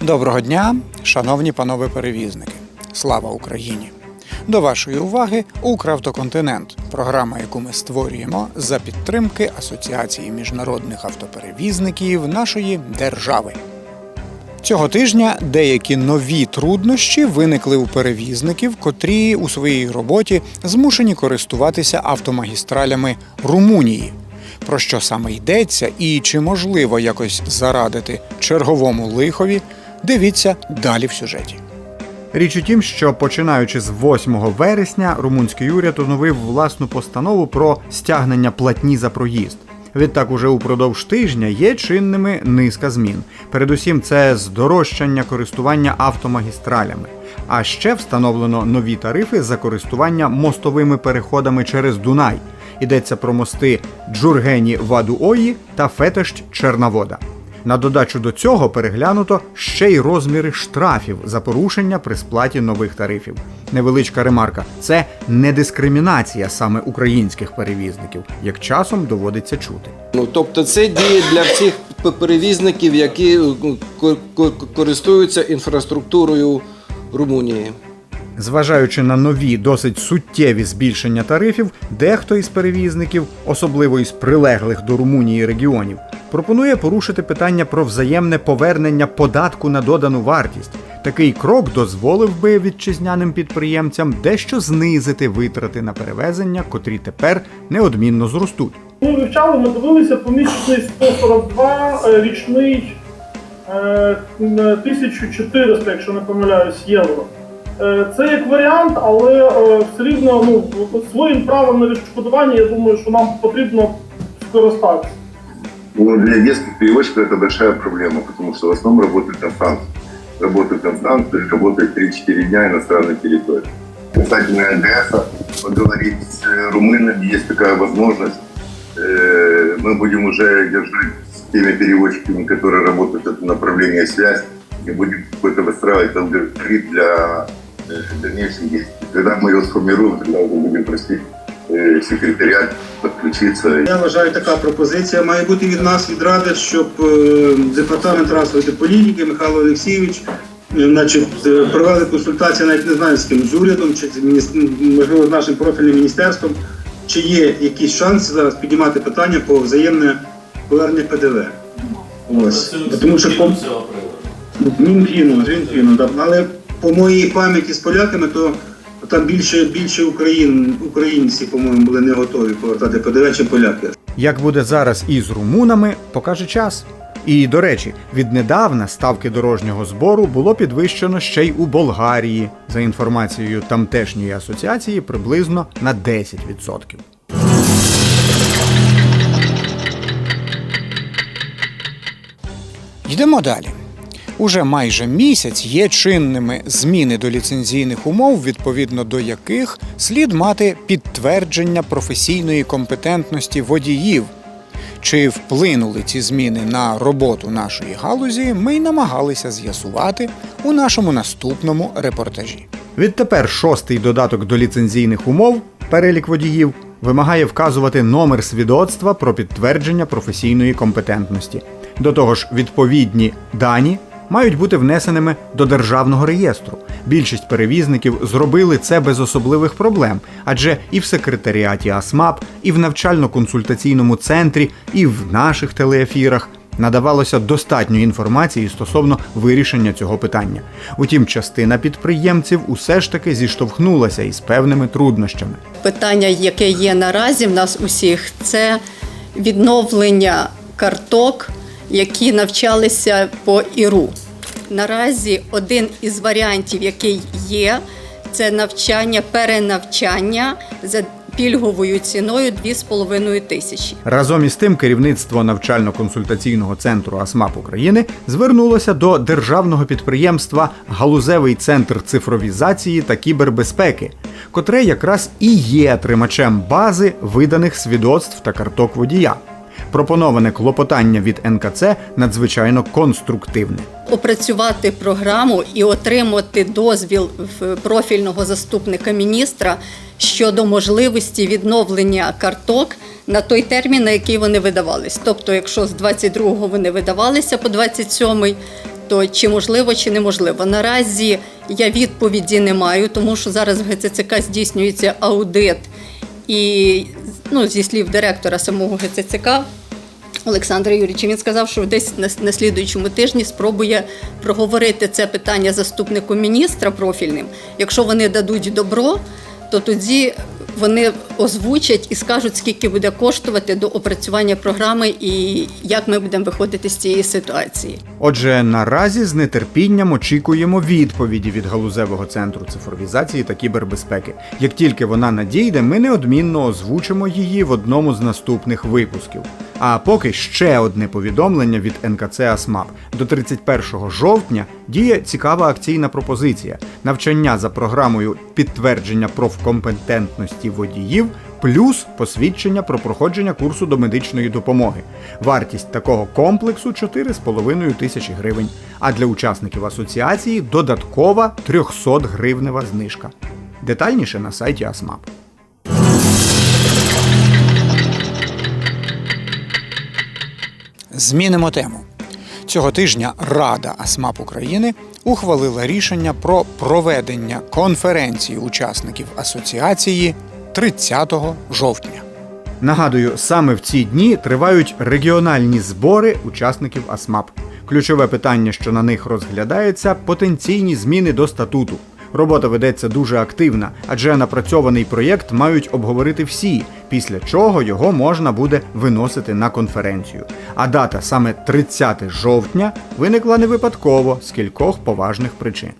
Доброго дня, шановні панове перевізники. Слава Україні! До вашої уваги Укравтоконтинент, програма, яку ми створюємо за підтримки Асоціації міжнародних автоперевізників нашої держави. Цього тижня деякі нові труднощі виникли у перевізників, котрі у своїй роботі змушені користуватися автомагістралями Румунії. Про що саме йдеться і чи можливо якось зарадити черговому лихові, дивіться далі в сюжеті. Річ у тім, що починаючи з 8 вересня румунський уряд оновив власну постанову про стягнення платні за проїзд. Відтак, уже упродовж тижня є чинними низка змін. Передусім, це здорожчання користування автомагістралями. А ще встановлено нові тарифи за користування мостовими переходами через Дунай. Йдеться про мости Джургені Вадуої та Фетещ Чернавода. На додачу до цього переглянуто ще й розміри штрафів за порушення при сплаті нових тарифів. Невеличка ремарка: це не дискримінація саме українських перевізників, як часом доводиться чути. Ну, тобто це діє для всіх перевізників, які ко- користуються інфраструктурою Румунії. Зважаючи на нові досить суттєві збільшення тарифів, дехто із перевізників, особливо із прилеглих до Румунії регіонів, пропонує порушити питання про взаємне повернення податку на додану вартість. Такий крок дозволив би вітчизняним підприємцям дещо знизити витрати на перевезення, котрі тепер неодмінно зростуть. Ми вивчали, ми дивилися помісячний 142, е, річний е, 1400, якщо не помиляюсь, євро. Е, Це як варіант, але е, все рівно ну, своїм правом на відшкодування, я думаю, що нам потрібно скористатися. Ну, для детских перевозчиков это большая проблема, потому что в основном работают Констант. Работают Констант, работает 3-4 дня иностранной территории. Кстати, на НДС поговорить с э, румынами есть такая возможность. Э, Мы будем уже держать с теми перевозчиками, которые работают это направление связь, и будем какой-то выстраивать алгоритм для э, дальнейших действий. Когда мы его сформируем, тогда уже будем просить э, секретариат подключиться Я вважаю, така пропозиція має бути від нас, від ради, щоб е, департамент транспорту політики Михайло Олексійович е, значить, е, провели консультації, навіть не знаю з ким, з урядом, чи з можливо з нашим профільним міністерством, чи є якісь шанси зараз піднімати питання по взаємне повернення ПДВ. Ось. Тому що по Мінфіну, з Мінфіну, да. але по моїй пам'яті з поляками, то там більше, більше україн, українці, по-моєму, були не готові повертати ПДВ, чи поляки. Як буде зараз із румунами, покаже час. І до речі, віднедавна ставки дорожнього збору було підвищено ще й у Болгарії, за інформацією тамтешньої асоціації, приблизно на 10%. Йдемо далі. Уже майже місяць є чинними зміни до ліцензійних умов, відповідно до яких слід мати підтвердження професійної компетентності водіїв. Чи вплинули ці зміни на роботу нашої галузі, ми й намагалися з'ясувати у нашому наступному репортажі. Відтепер шостий додаток до ліцензійних умов перелік водіїв вимагає вказувати номер свідоцтва про підтвердження професійної компетентності. До того ж, відповідні дані мають бути внесеними до державного реєстру. Більшість перевізників зробили це без особливих проблем, адже і в секретаріаті АСМАП, і в навчально-консультаційному центрі, і в наших телеефірах надавалося достатньо інформації стосовно вирішення цього питання. Утім, частина підприємців усе ж таки зіштовхнулася із певними труднощами. Питання, яке є наразі в нас усіх, це відновлення карток, які навчалися по ІРУ. Наразі один із варіантів, який є, це навчання, перенавчання за пільговою ціною 2,5 тисячі. Разом із тим, керівництво навчально-консультаційного центру АСМАП України звернулося до державного підприємства Галузевий центр цифровізації та кібербезпеки, котре якраз і є тримачем бази виданих свідоцтв та карток водія. Пропоноване клопотання від НКЦ надзвичайно конструктивне. опрацювати програму і отримати дозвіл в профільного заступника міністра щодо можливості відновлення карток на той термін, на який вони видавались. Тобто, якщо з 22-го вони видавалися по 27-й, то чи можливо, чи неможливо. Наразі я відповіді не маю, тому що зараз в ГЦЦК здійснюється аудит, і ну, зі слів директора самого ГЦЦК Олександра Юрійовича, він сказав, що десь на слідуючому тижні спробує проговорити це питання заступнику міністра профільним. Якщо вони дадуть добро, то тоді вони озвучать і скажуть, скільки буде коштувати до опрацювання програми і як ми будемо виходити з цієї ситуації. Отже, наразі з нетерпінням очікуємо відповіді від галузевого центру цифровізації та кібербезпеки. Як тільки вона надійде, ми неодмінно озвучимо її в одному з наступних випусків. А поки ще одне повідомлення від НКЦ АСМАП. До 31 жовтня діє цікава акційна пропозиція: навчання за програмою підтвердження профкомпетентності водіїв плюс посвідчення про проходження курсу до медичної допомоги. Вартість такого комплексу 4,5 тисячі гривень. А для учасників асоціації додаткова 300 гривнева знижка. Детальніше на сайті АСМАП. Змінимо тему. Цього тижня Рада АСМАП України ухвалила рішення про проведення конференції учасників асоціації 30 жовтня. Нагадую, саме в ці дні тривають регіональні збори учасників АСМАП. Ключове питання, що на них розглядається, потенційні зміни до статуту. Робота ведеться дуже активна, адже напрацьований проєкт мають обговорити всі, після чого його можна буде виносити на конференцію. А дата саме 30 жовтня виникла не випадково з кількох поважних причин.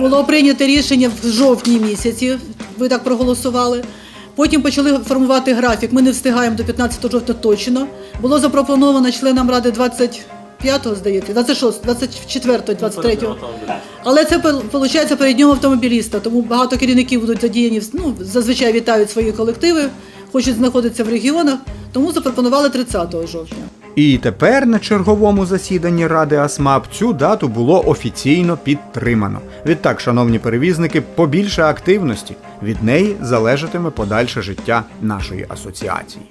Було прийнято рішення в жовтні місяці. Ви так проголосували. Потім почали формувати графік. Ми не встигаємо до 15 жовтня точно. Було запропоновано членам ради 25-го, здається, 26, 24, 23. Але це виходить перед днем автомобіліста, тому багато керівників будуть задіяні. Ну, зазвичай вітають свої колективи, хочуть знаходитися в регіонах, тому запропонували 30 жовтня. І тепер на черговому засіданні Ради АСМАП цю дату було офіційно підтримано. Відтак, шановні перевізники, побільше активності. Від неї залежатиме подальше життя нашої асоціації.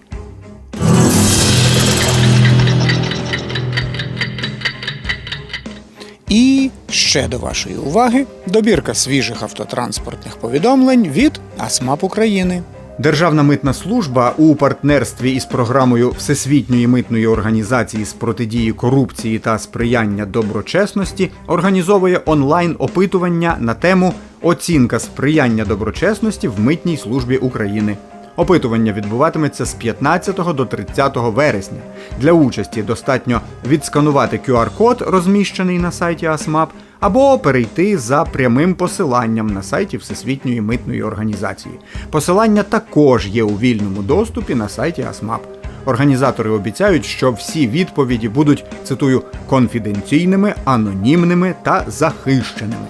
І ще до вашої уваги добірка свіжих автотранспортних повідомлень від АСМАП України. Державна митна служба у партнерстві із програмою Всесвітньої митної організації з протидії корупції та сприяння доброчесності організовує онлайн опитування на тему Оцінка сприяння доброчесності в митній службі України. Опитування відбуватиметься з 15 до 30 вересня. Для участі достатньо відсканувати QR-код, розміщений на сайті АСМАП, або перейти за прямим посиланням на сайті Всесвітньої митної організації. Посилання також є у вільному доступі на сайті АСМАП. Організатори обіцяють, що всі відповіді будуть, цитую, конфіденційними, анонімними та захищеними.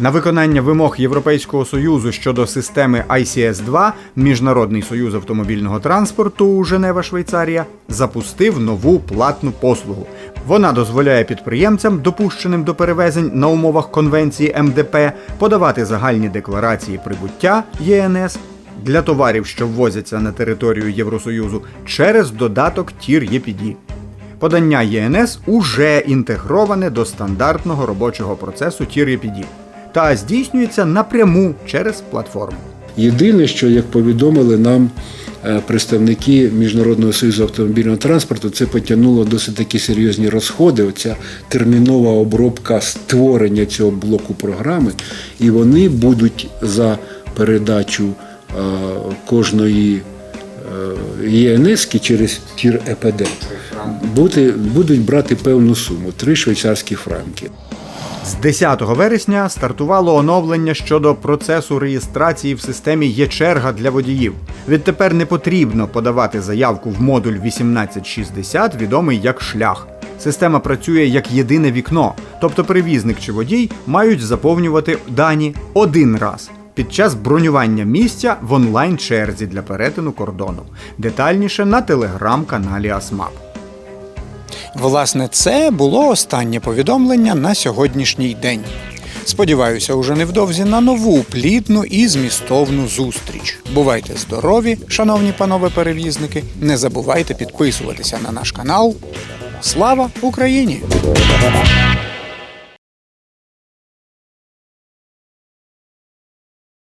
На виконання вимог Європейського союзу щодо системи ICS-2 Міжнародний союз автомобільного транспорту Женева, Швейцарія запустив нову платну послугу. Вона дозволяє підприємцям, допущеним до перевезень на умовах конвенції МДП, подавати загальні декларації прибуття ЄНС для товарів, що ввозяться на територію Євросоюзу, через додаток Тір ЄПІДі. Подання ЄНС уже інтегроване до стандартного робочого процесу TIR-EPD та здійснюється напряму через платформу. Єдине, що як повідомили нам е, представники Міжнародного союзу автомобільного транспорту, це потягнуло досить такі серйозні розходи. Оця термінова обробка створення цього блоку програми, і вони будуть за передачу е, кожної е, ЄНС через тір ЕПД бути, будуть брати певну суму 3 швейцарські франки. З 10 вересня стартувало оновлення щодо процесу реєстрації в системі «Є-черга» для водіїв. Відтепер не потрібно подавати заявку в модуль 1860, відомий як шлях. Система працює як єдине вікно, тобто перевізник чи водій мають заповнювати дані один раз. під час бронювання місця в онлайн-черзі для перетину кордону. Детальніше на телеграм-каналі АСМАП. Власне, це було останнє повідомлення на сьогоднішній день. Сподіваюся, уже невдовзі на нову плідну і змістовну зустріч. Бувайте здорові, шановні панове перевізники. Не забувайте підписуватися на наш канал. Слава Україні!